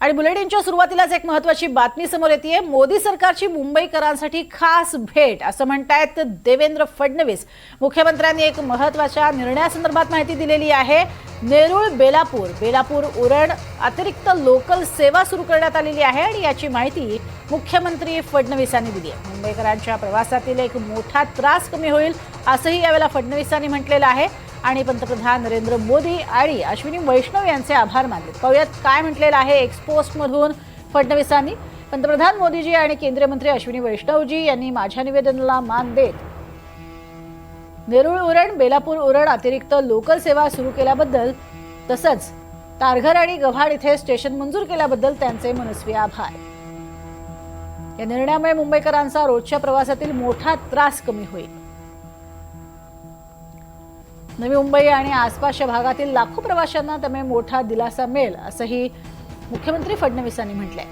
आणि बुलेटिनच्या सुरुवातीलाच एक महत्वाची बातमी समोर येते मोदी सरकारची मुंबईकरांसाठी खास भेट असं म्हणतायत देवेंद्र फडणवीस. मुख्यमंत्र्यांनी एक महत्त्वाच्या निर्णयासंदर्भात माहिती दिलेली आहे. नेरूळ बेलापूर बेलापूर उरण अतिरिक्त लोकल सेवा सुरू करण्यात आलेली आहे आणि याची माहिती मुख्यमंत्री फडणवीसांनी दिली आहे. मुंबईकरांच्या प्रवासातील एक मोठा त्रास कमी होईल असंही यावेळेला फडणवीसांनी म्हटलेलं आहे. आणि पंतप्रधान नरेंद्र मोदी आणि अश्विनी वैष्णव यांचे आभार मानले. पाहुयात काय म्हटलेलं आहे एक्सपोस्टमधून फडणवीसांनी. पंतप्रधान मोदीजी आणि केंद्रीय मंत्री अश्विनी वैष्णवजी यांनी माझ्या निवेदनाला मान देत नेरुळ उरण बेलापूर उरण अतिरिक्त लोकल सेवा सुरू केल्याबद्दल तसंच तारघर आणि गव्हाड इथे स्टेशन मंजूर केल्याबद्दल त्यांचे मनस्वी आभार. या निर्णयामुळे मुंबईकरांचा रोजच्या प्रवासातील मोठा त्रास कमी होईल. नवी मुंबई आणि आसपासच्या भागातील लाखो प्रवाशांना त्यामुळे मोठा दिलासा मिळेल असंही मुख्यमंत्री फडणवीसांनी म्हटलंय.